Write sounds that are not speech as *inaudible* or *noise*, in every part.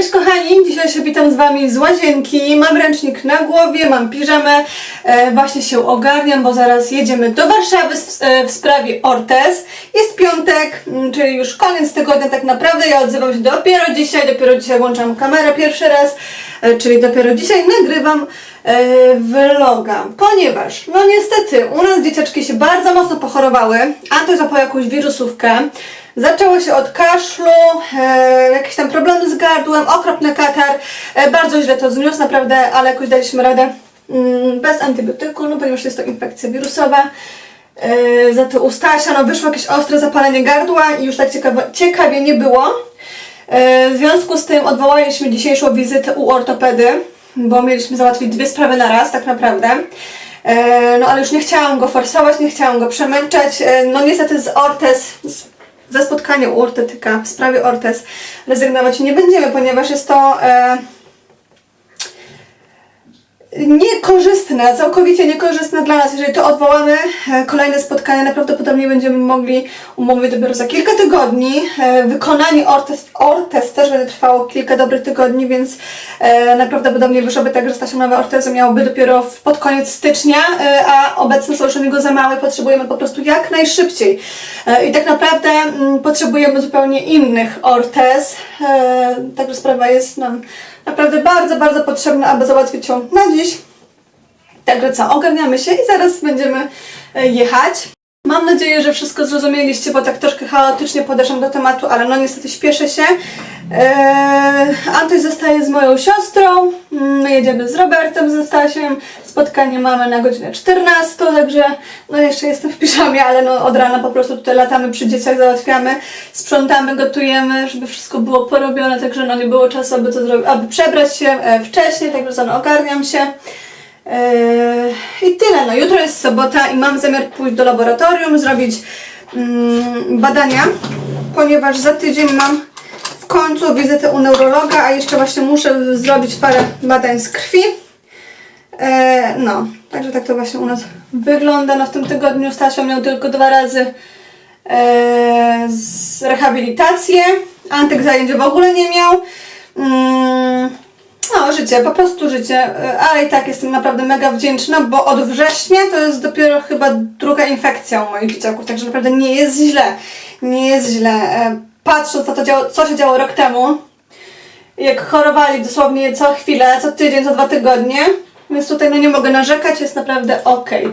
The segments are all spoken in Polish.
Cześć kochani, dzisiaj się witam z Wami z łazienki. Mam ręcznik na głowie, mam piżamę, e, właśnie się ogarniam, bo zaraz jedziemy do Warszawy w, e, w sprawie Ortez. Jest piątek, mm, czyli już koniec tygodnia tak naprawdę. Ja odzywam się dopiero dzisiaj, dopiero dzisiaj włączam kamerę pierwszy raz, e, czyli dopiero dzisiaj nagrywam e, vloga, ponieważ no niestety u nas dzieciaczki się bardzo mocno pochorowały. Antoś złapał jakąś wirusówkę. Zaczęło się od kaszlu, e, jakieś tam problemy z gardłem, okropny katar. E, bardzo źle to zniósł naprawdę, ale jakoś daliśmy radę mm, bez antybiotyku, no ponieważ jest to infekcja wirusowa. E, za to u Stasia no, wyszło jakieś ostre zapalenie gardła i już tak ciekawie nie było. E, w związku z tym odwołaliśmy dzisiejszą wizytę u ortopedy, bo mieliśmy załatwić dwie sprawy na raz tak naprawdę. E, no ale już nie chciałam go forsować, nie chciałam go przemęczać. E, no niestety z Ortez, z, ze spotkania u ortetyka w sprawie Ortez rezygnować nie będziemy, ponieważ jest to e, niekorzystne, całkowicie niekorzystne dla nas. Jeżeli to odwołamy, e, kolejne spotkania najprawdopodobniej będziemy mogli umówić dopiero za kilka tygodni. E, Wykonanie ortez, ortez też będzie trwało kilka dobrych tygodni, więc e, najprawdopodobniej wyszłoby tak, że Stasia nowe ortezy miałoby dopiero pod koniec stycznia, a obecne są już niego za małe, potrzebujemy po prostu jak najszybciej. I tak naprawdę mm, potrzebujemy zupełnie innych ortez, także sprawa jest nam naprawdę bardzo, bardzo potrzebna, aby załatwić ją na dziś. Także co, ogarniamy się i zaraz będziemy e, jechać. Mam nadzieję, że wszystko zrozumieliście, bo tak troszkę chaotycznie podeszłam do tematu, ale no niestety śpieszę się. Eee, Antoś zostaje z moją siostrą, my jedziemy z Robertem, ze Stasiem. Spotkanie mamy na godzinę 14, także no jeszcze jestem w piżamie, ale no od rana po prostu tutaj latamy przy dzieciach, załatwiamy, sprzątamy, gotujemy, żeby wszystko było porobione, także no nie było czasu, aby to zrobić, aby przebrać się e, wcześniej, także no ogarniam się. Eee, I tyle. No, jutro jest sobota i mam zamiar pójść do laboratorium, zrobić mm, badania, ponieważ za tydzień mam w końcu wizytę u neurologa, a jeszcze właśnie muszę zrobić parę badań z krwi. Eee, no, także tak to właśnie u nas wygląda. No, w tym tygodniu Stasio miał tylko dwa razy eee, z rehabilitację. Antek zajęć w ogóle nie miał. No, życie, po prostu życie, e, ale i tak jestem naprawdę mega wdzięczna, bo od września to jest dopiero chyba druga infekcja u moich dzieciaków, także naprawdę nie jest źle, nie jest źle. E, Patrząc na to, co się działo rok temu, jak chorowali dosłownie co chwilę, co tydzień, co dwa tygodnie, więc tutaj no nie mogę narzekać, jest naprawdę okej.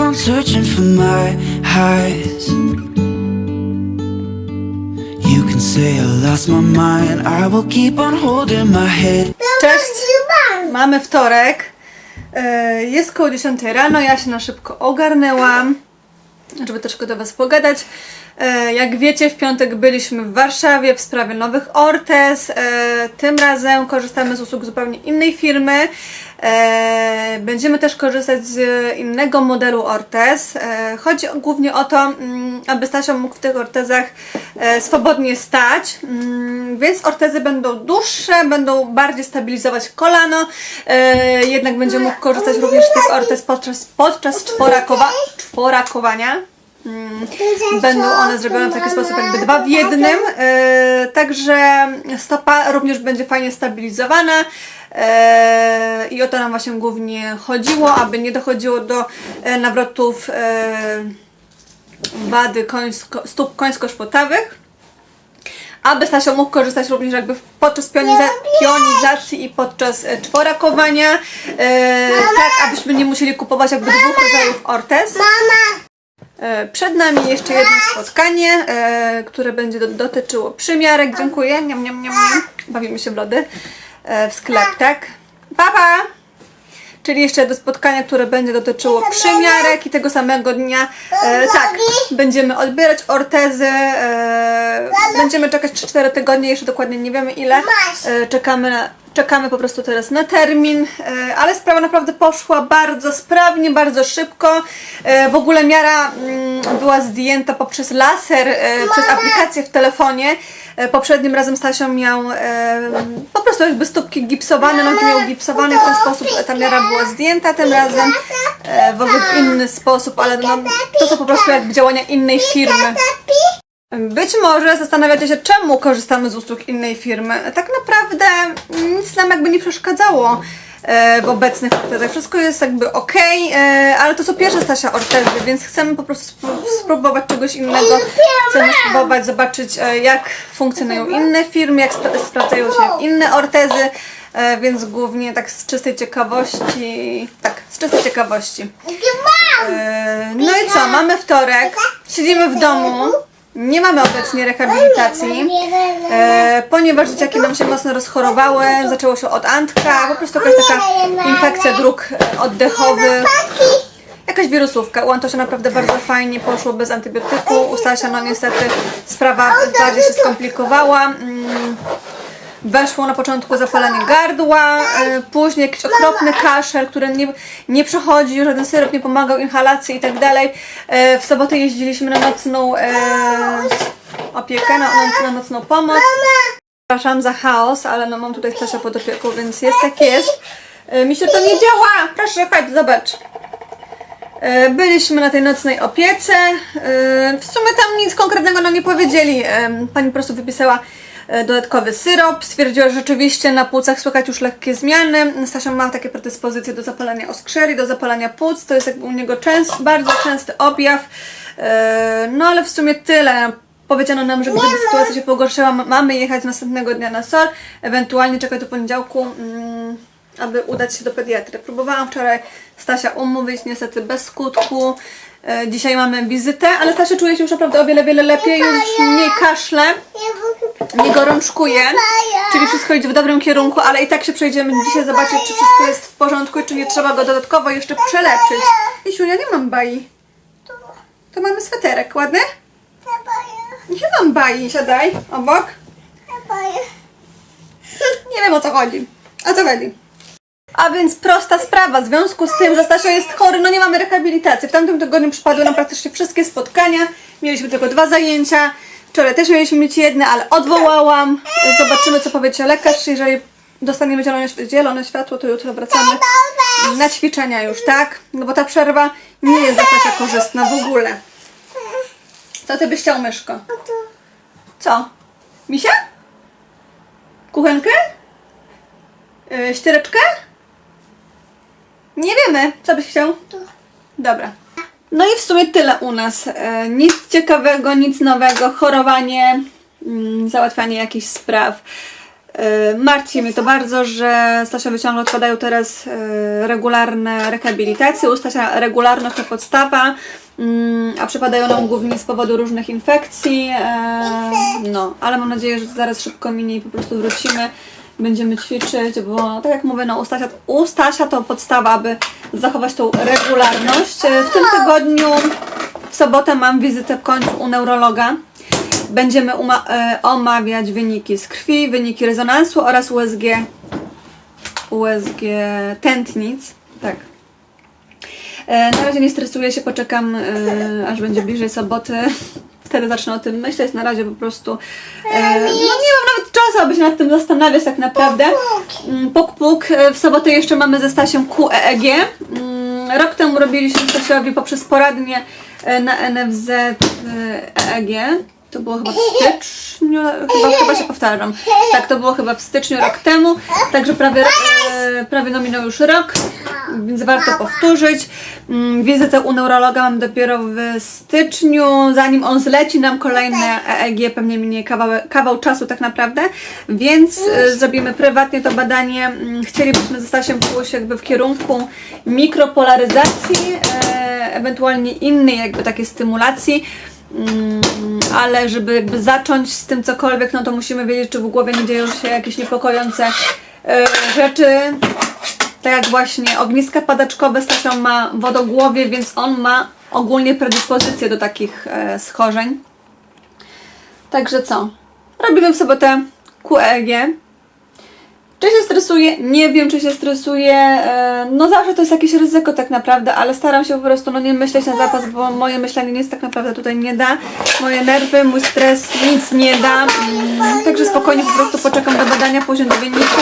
Keep on searching for my highs. You can say I lost my mind, I will keep on holding my head. Cześć! Mamy wtorek. E, Jest koło 10 rano, ja się na szybko ogarnęłam, żeby troszkę do Was pogadać. E, Jak wiecie, w piątek byliśmy w Warszawie w sprawie nowych Ortez. E, Tym razem korzystamy z usług zupełnie innej firmy. E, Będziemy też korzystać z innego modelu Ortez. Chodzi głównie o to, mm, aby Stasio mógł w tych ortezach swobodnie stać, Mm, więc ortezy będą dłuższe, będą bardziej stabilizować kolano, jednak będzie mógł korzystać również z tych ortez podczas, podczas czworakowa, czworakowania. Mm, Będą one zrobione w taki sposób jakby dwa w jednym, e, także stopa również będzie fajnie stabilizowana e, i o to nam właśnie głównie chodziło, aby nie dochodziło do e, nawrotów wady końsko, stóp końsko-szpotawych. Aby Stasio mógł korzystać również jakby podczas pioniza- pionizacji i podczas czworakowania, tak abyśmy nie musieli kupować jakby dwóch rodzajów ortez. E, Przed nami jeszcze jedno spotkanie, e, które będzie do, dotyczyło przymiarek. Dziękuję. Niam, niam, niam, niam. Bawimy się w lody e, w sklep, tak? Papa! Czyli jeszcze do spotkania, które będzie dotyczyło przymiarek i tego samego dnia, e, tak, będziemy odbierać ortezy, e, będziemy czekać 3-4 tygodnie, jeszcze dokładnie nie wiemy ile, e, czekamy na, Czekamy po prostu teraz na termin, e, ale sprawa naprawdę poszła bardzo sprawnie, bardzo szybko. E, W ogóle miara mm, była zdjęta poprzez laser, e, przez aplikację w telefonie. E, Poprzednim razem Stasio miał e, po prostu jakby stópki gipsowane, nogi miał gipsowane, w ten sposób ta miara była zdjęta, tym razem e, w ogóle inny sposób, ale no, to są po prostu jakby działania innej firmy. Być może zastanawiacie się, czemu korzystamy z usług innej firmy. Tak naprawdę nic nam jakby nie przeszkadzało w obecnych ortezach. Wszystko jest jakby ok, e, ale to są pierwsze Stasia ortezy, więc chcemy po prostu spró- spróbować czegoś innego. Chcemy spróbować zobaczyć, e, jak funkcjonują inne firmy, jak spra- sprawdzają się inne ortezy, e, więc głównie tak z czystej ciekawości. Tak, z czystej ciekawości. E, No i co, mamy wtorek, siedzimy w domu, nie mamy obecnie rehabilitacji, e, ponieważ dzieciaki nam się mocno rozchorowały, zaczęło się od Antka, po prostu jakaś taka infekcja dróg e, oddechowych, jakaś wirusówka. U Antosia naprawdę bardzo fajnie poszło bez antybiotyku, u Stasia no niestety sprawa bardziej się skomplikowała. Mm, Weszło na początku zapalenie gardła, e, później jakiś okropny kaszel, który nie, nie przechodzi, żaden syrop nie pomagał, inhalacji i tak dalej. E, W sobotę jeździliśmy na nocną e, opiekę, na, na nocną pomoc. Przepraszam za chaos, ale no mam tutaj Stasia pod opieką, więc jest jak jest. Mi się to nie działa! Proszę, chodź, zobacz. Byliśmy na tej nocnej opiece. W sumie tam nic konkretnego nam nie powiedzieli. Pani po prostu wypisała dodatkowy syrop. Stwierdziła, że rzeczywiście na płucach słychać już lekkie zmiany. Stasia ma takie predyspozycje do zapalenia oskrzeli, do zapalania płuc. To jest jakby u niego częst, bardzo częsty objaw. E, No ale w sumie tyle. Powiedziano nam, że gdyby sytuacja się pogorszyła, mamy jechać następnego dnia na SOR, ewentualnie czekać do poniedziałku. Mm, aby udać się do pediatry. Próbowałam wczoraj Stasia umówić, niestety bez skutku. E, Dzisiaj mamy wizytę, ale Stasia czuje się już naprawdę o wiele, wiele lepiej, już mniej kaszle, nie gorączkuje, czyli wszystko idzie w dobrym kierunku, ale i tak się przejdziemy dzisiaj zobaczyć, czy wszystko jest w porządku i czy nie trzeba go dodatkowo jeszcze przeleczyć. Isiu, ja nie mam bai. To mamy sweterek, ładny? Nie mam bai, siadaj obok. Nie wiem o co chodzi. O co chodzi? A więc prosta sprawa, w związku z tym, że Stasio jest chory, no nie mamy rehabilitacji. W tamtym tygodniu przypadły nam praktycznie wszystkie spotkania. Mieliśmy tylko dwa zajęcia. Wczoraj też mieliśmy mieć jedne, ale odwołałam. Zobaczymy, co powiecie lekarz. Jeżeli dostaniemy zielone, zielone światło, to jutro wracamy na ćwiczenia już, tak? No bo ta przerwa nie jest dla Stasia korzystna w ogóle. Co ty byś chciał, myszko? Co? Misia? Kuchenkę? Yy, ściereczkę? Nie wiemy. Co byś chciał? Dobra. No i w sumie tyle u nas. E, nic ciekawego, nic nowego. Chorowanie, mm, załatwianie jakichś spraw. E, martwi mnie to bardzo, że Stasia wyciągle odpadają teraz e, regularne rehabilitacje. U Stasia regularność to podstawa, mm, a przypadają nam głównie z powodu różnych infekcji. E, no, ale mam nadzieję, że zaraz szybko minie i po prostu wrócimy będziemy ćwiczyć, bo tak jak mówię, no u Stasia, u Stasia to podstawa, aby zachować tą regularność. E, W tym tygodniu w sobotę mam wizytę w końcu u neurologa. Będziemy e, omawiać wyniki z krwi, wyniki rezonansu oraz USG, USG tętnic. Tak. E, Na razie nie stresuję się, poczekam aż będzie bliżej soboty. Wtedy zacznę o tym myśleć. Na razie po prostu e, no nie mam nawet czasu, aby się nad tym zastanawiać tak naprawdę. Mm, Puk puk. E, W sobotę jeszcze mamy ze Stasiem QEEG. Mm, Rok temu robiliśmy Stasiowi poprzez poradnię e, na NFZ e, EEG. To było chyba w styczniu, chyba, chyba się powtarzam. Tak, to było chyba w styczniu rok temu, także prawie, e, prawie minął już rok, więc warto powtórzyć. Mm, Wizytę u neurologa mam dopiero w styczniu, zanim on zleci nam kolejne EEG, pewnie minie kawał, kawał czasu tak naprawdę, więc e, zrobimy prywatnie to badanie. Mm, Chcielibyśmy ze Stasiem pójść jakby w kierunku mikropolaryzacji, e, ewentualnie innej jakby takiej stymulacji. Mm, ale żeby jakby zacząć z tym cokolwiek, no to musimy wiedzieć, czy w głowie nie dzieją się jakieś niepokojące e, rzeczy. Tak jak właśnie ogniska padaczkowe Stasia ma wodogłowie, więc on ma ogólnie predyspozycję do takich e, schorzeń. Także co? Robimy w sobotę QEG. Czy się stresuje? Nie wiem, czy się stresuje. E, No zawsze to jest jakieś ryzyko tak naprawdę, ale staram się po prostu no, nie myśleć na zapas, bo moje myślenie nic tak naprawdę tutaj nie da. Moje nerwy, mój stres nic nie da. Mm, Także spokojnie po prostu poczekam do badania, później do wyniku.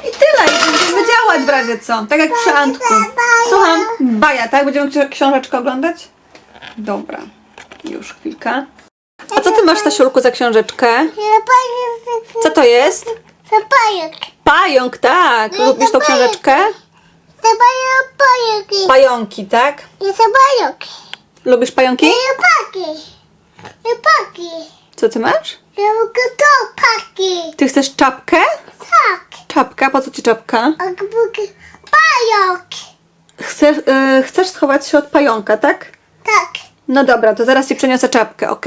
I tyle, i będziemy działać w razie co. Tak jak przy Antku. Słucham, baja, tak? Będziemy ksi- książeczkę oglądać? Dobra, już chwilkę. A co ty masz, Stasiulku, za książeczkę? Co to jest? Zapajek. Pająk, tak. Lubisz tą książeczkę? Zapajek. Pająki, tak? Jest zapajek. Lubisz pająki? Paki. Paki. Co ty masz? To paki. Ty chcesz czapkę? Tak. Czapka? Po co ci czapka? A buki. Pajok. Chcesz, y, chcesz schować się od pająka, tak? Tak. No dobra, to zaraz ci przyniosę czapkę, ok?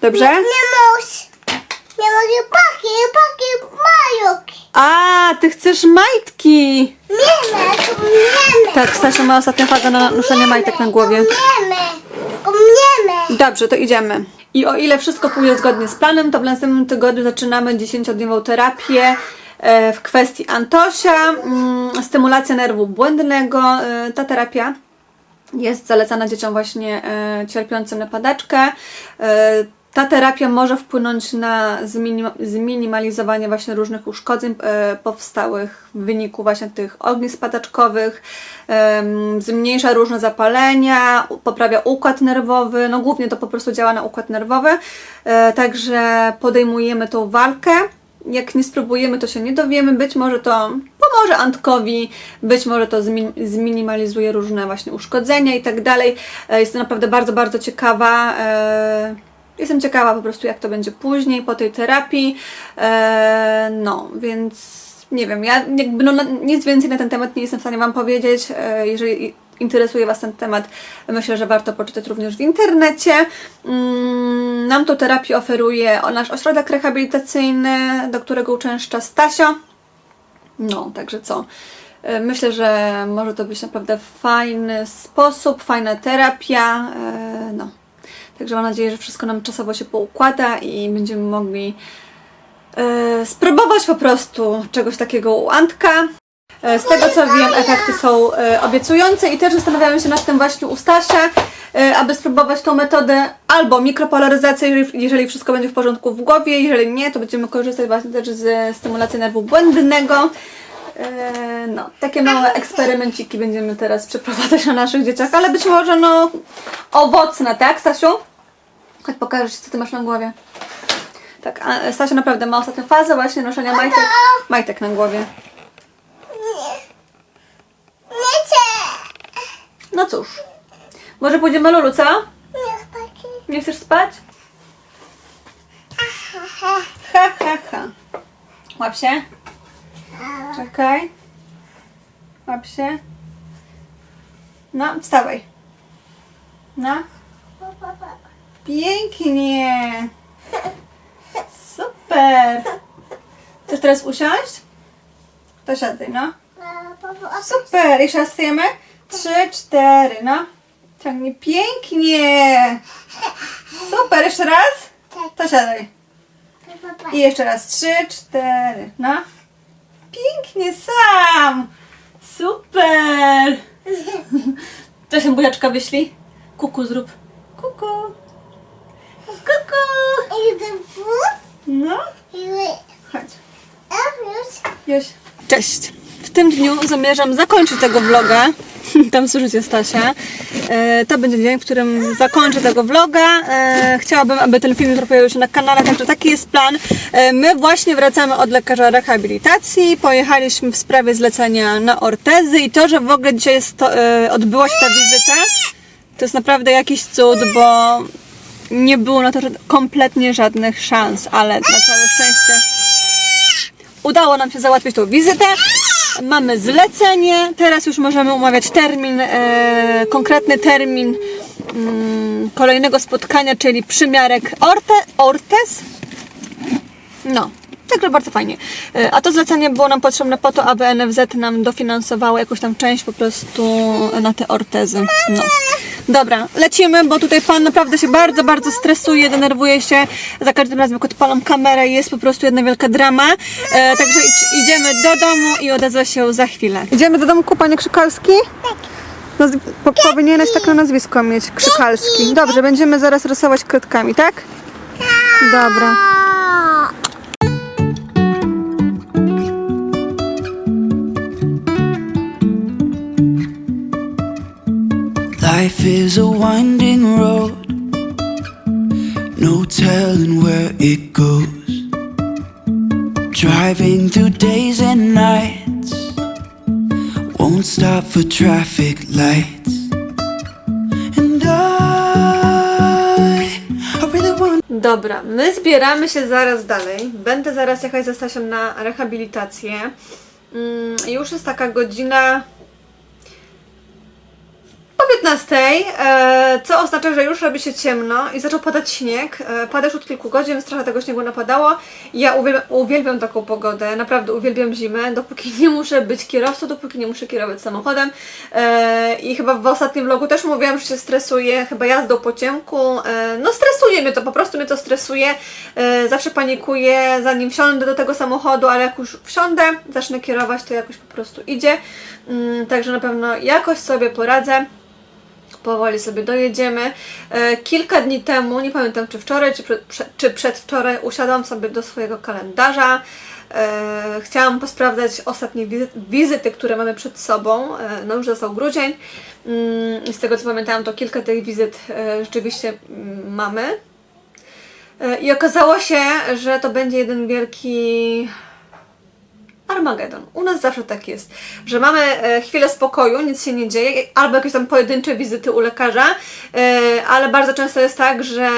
Dobrze? Nie mus. Nie mogę paki. Paki. Pajok. A, ty chcesz majtki! Miemy. Miemy. Tak, Stasia ma ostatnią fazę na noszenie majtek na głowie. Miemy. Miemy. Dobrze, to idziemy. I o ile wszystko pójdzie zgodnie z planem, to w następnym tygodniu zaczynamy 10-dniową terapię e, w kwestii Antosia, mm, stymulacja nerwu błędnego. E, Ta terapia jest zalecana dzieciom właśnie e, cierpiącym na padaczkę. E, ta terapia może wpłynąć na zminim- zminimalizowanie właśnie różnych uszkodzeń e, powstałych w wyniku właśnie tych ognisk padaczkowych, em, zmniejsza różne zapalenia, poprawia układ nerwowy, no głównie to po prostu działa na układ nerwowy, e, także podejmujemy tą walkę. Jak nie spróbujemy, to się nie dowiemy. Być może to pomoże Antkowi, być może to zmin- zminimalizuje różne właśnie uszkodzenia i tak dalej. E, Jestem naprawdę bardzo, bardzo ciekawa. e, Jestem ciekawa po prostu, jak to będzie później, po tej terapii. E, No, więc nie wiem, ja jakby no, nic więcej na ten temat nie jestem w stanie Wam powiedzieć. E, Jeżeli interesuje Was ten temat, myślę, że warto poczytać również w internecie. Mm, Nam tą terapię oferuje nasz ośrodek rehabilitacyjny, do którego uczęszcza Stasio. No, także co? E, Myślę, że może to być naprawdę fajny sposób, fajna terapia. e, No. Także mam nadzieję, że wszystko nam czasowo się poukłada i będziemy mogli e, spróbować po prostu czegoś takiego u Antka. E, Z tego co wiem, efekty są e, obiecujące i też zastanawiamy się nad tym właśnie u Stasia, aby spróbować tą metodę albo mikropolaryzację, jeżeli, jeżeli wszystko będzie w porządku w głowie, jeżeli nie, to będziemy korzystać właśnie też z stymulacji nerwu błędnego. No, takie małe eksperymenciki będziemy teraz przeprowadzać na naszych dzieciach, ale być może no owocne, tak Stasiu? Chodź pokażę Ci, co Ty masz na głowie. Tak, a Stasia naprawdę ma ostatnią fazę właśnie noszenia majtek, majtek na głowie. Nie chcę. No cóż, może pójdziemy Lulu, co? Nie. Nie chcesz spać? Ha, ha, ha. Łap się. Czekaj. Łap się. No, wstawaj. No. Pięknie. Super. Chcesz teraz usiąść? To siadaj, no. Super. Jeszcze raz stajemy. Trzy, cztery, no. Ciągnij. Pięknie. Super. Jeszcze raz. To siadaj. I jeszcze raz. Trzy, cztery, no. Pięknie sam. Super. Co się buziaczka wyśli? Kuku zrób. Kuku. Kuku. No. Chodź. Joś. Cześć. W tym dniu zamierzam zakończyć tego vloga. *laughs* Tam słyszycie Stasia. E, to będzie dzień, w którym zakończę tego vloga. E, chciałabym, aby ten film jutro pojawił się na kanale, także taki jest plan. E, my właśnie wracamy od lekarza rehabilitacji. Pojechaliśmy w sprawie zlecenia na ortezy i to, że w ogóle dzisiaj jest to, e, odbyła się ta wizyta, to jest naprawdę jakiś cud, bo nie było na to kompletnie żadnych szans, ale na całe szczęście udało nam się załatwić tą wizytę. Mamy zlecenie, teraz już możemy umawiać termin, e, konkretny termin mm, kolejnego spotkania, czyli przymiarek orte, ortez. No, Także bardzo fajnie. E, A to zlecenie było nam potrzebne po to, aby NFZ nam dofinansowało jakąś tam część po prostu na te ortezy. No. Dobra, lecimy, bo tutaj pan naprawdę się bardzo, bardzo stresuje, denerwuje się. Za każdym razem, jak odpalam kamerę, jest po prostu jedna wielka drama. E, także idź, idziemy do domu i odezwę się za chwilę. Idziemy do domku, panie Krzykalski? Tak. Po, powinieneś takie nazwisko mieć, Krzykalski. Dobrze, będziemy zaraz rysować kredkami, tak? Dobra. Life is a winding road, no telling where it goes. Driving through days and nights, won't stop for traffic lights. And I, I really want. Dobra, my zbieramy się zaraz dalej. Będę zaraz jechać ze Stasią na rehabilitację. Mm, już jest taka godzina 15, e, co oznacza, że już robi się ciemno i zaczął padać śnieg. E, pada już od kilku godzin, więc tego śniegu napadało. Ja uwielbiam, uwielbiam taką pogodę, naprawdę uwielbiam zimę, dopóki nie muszę być kierowcą, dopóki nie muszę kierować samochodem. E, I chyba w ostatnim vlogu też mówiłam, że się stresuję chyba jazdą po ciemku. No stresuje mnie to, po prostu mnie to stresuje. Zawsze panikuję zanim wsiądę do tego samochodu, ale jak już wsiądę, zacznę kierować, to jakoś po prostu idzie. Mm, także na pewno jakoś sobie poradzę powoli sobie dojedziemy. E, Kilka dni temu, nie pamiętam czy wczoraj, czy, czy przedwczoraj, usiadłam sobie do swojego kalendarza. E, chciałam posprawdzać ostatnie wizy- wizyty, które mamy przed sobą. E, no już został grudzień. Mm, z tego co pamiętałam, to kilka tych wizyt rzeczywiście mm, mamy. I okazało się, że to będzie jeden wielki Armagedon. U nas zawsze tak jest, że mamy e, chwilę spokoju, nic się nie dzieje, albo jakieś tam pojedyncze wizyty u lekarza, e, ale bardzo często jest tak, że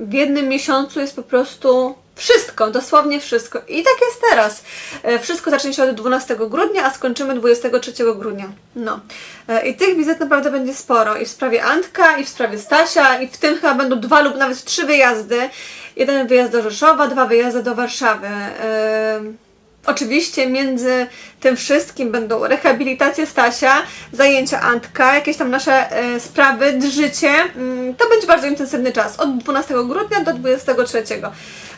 w jednym miesiącu jest po prostu wszystko, dosłownie wszystko. I tak jest teraz. E, wszystko zacznie się od 12 grudnia, a skończymy 23 grudnia. No. I tych wizyt naprawdę będzie sporo. I w sprawie Antka, i w sprawie Stasia, i w tym chyba będą dwa lub nawet trzy wyjazdy. Jeden wyjazd do Rzeszowa, dwa wyjazdy do Warszawy. E, Oczywiście między tym wszystkim będą rehabilitacje Stasia, zajęcia Antka, jakieś tam nasze e, sprawy, życie. Mm, to będzie bardzo intensywny czas, od 12 grudnia do 23.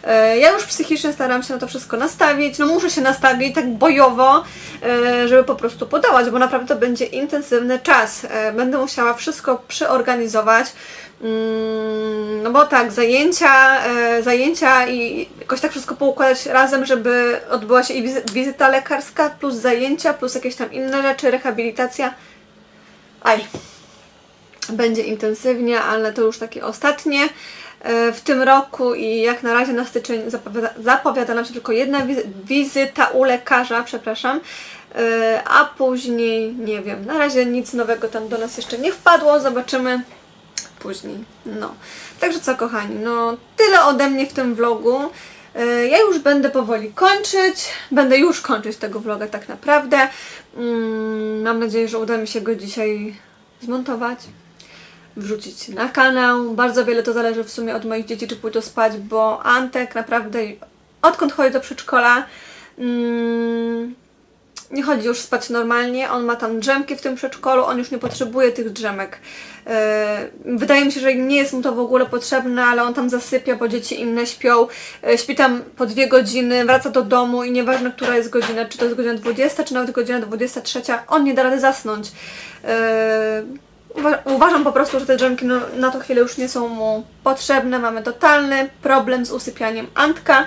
E, ja już psychicznie staram się na to wszystko nastawić, no muszę się nastawić tak bojowo, e, żeby po prostu podołać, bo naprawdę to będzie intensywny czas. Będę musiała wszystko przeorganizować. Mm, No bo tak, zajęcia, e, zajęcia i jakoś tak wszystko poukładać razem, żeby odbyła się i wizy- wizyta lekarska, plus zajęcia, plus jakieś tam inne rzeczy, rehabilitacja. Aj, będzie intensywnie, ale to już takie ostatnie. E, w tym roku i jak na razie na styczeń zapowiada, zapowiada nam się tylko jedna wizy- wizyta u lekarza, przepraszam, E, a później nie wiem, na razie nic nowego tam do nas jeszcze nie wpadło, zobaczymy później. No. Także co kochani, no tyle ode mnie w tym vlogu. E, Ja już będę powoli kończyć. Będę już kończyć tego vloga tak naprawdę. Mm, Mam nadzieję, że uda mi się go dzisiaj zmontować, wrzucić na kanał. Bardzo wiele to zależy w sumie od moich dzieci, czy pójdą spać, bo Antek naprawdę odkąd chodzi do przedszkola mm, nie chodzi już spać normalnie, on ma tam drzemki w tym przedszkolu, on już nie potrzebuje tych drzemek. Yy, wydaje mi się, że nie jest mu to w ogóle potrzebne, ale on tam zasypia, bo dzieci inne śpią. Yy, śpi tam po dwie godziny, wraca do domu i nieważne, która jest godzina, czy to jest godzina 20, czy nawet godzina 23, on nie da rady zasnąć. Uwa- Uważam po prostu, że te drzemki no, na tą chwilę już nie są mu potrzebne. Mamy totalny problem z usypianiem Antka.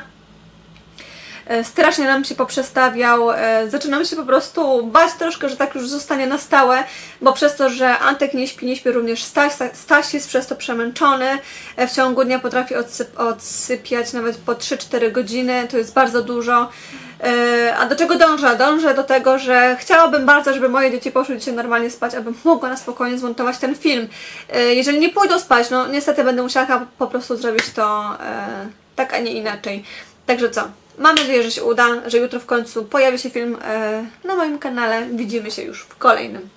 E, strasznie nam się poprzestawiał. e, Zaczynam się po prostu bać troszkę, że tak już zostanie na stałe, bo przez to, że Antek nie śpi, nie śpi również Staś. Staś jest przez to przemęczony. E, W ciągu dnia potrafi odsyp odsypiać nawet po 3-4 godziny. To jest bardzo dużo. A do czego dążę? Dążę do tego, że chciałabym bardzo, żeby moje dzieci poszły dzisiaj normalnie spać, abym mogła na spokojnie zmontować ten film. Jeżeli nie pójdą spać, no niestety będę musiała po prostu zrobić to tak, a nie inaczej. Także co? Mam nadzieję, że się uda, że jutro w końcu pojawi się film e, na moim kanale. Widzimy się już w kolejnym.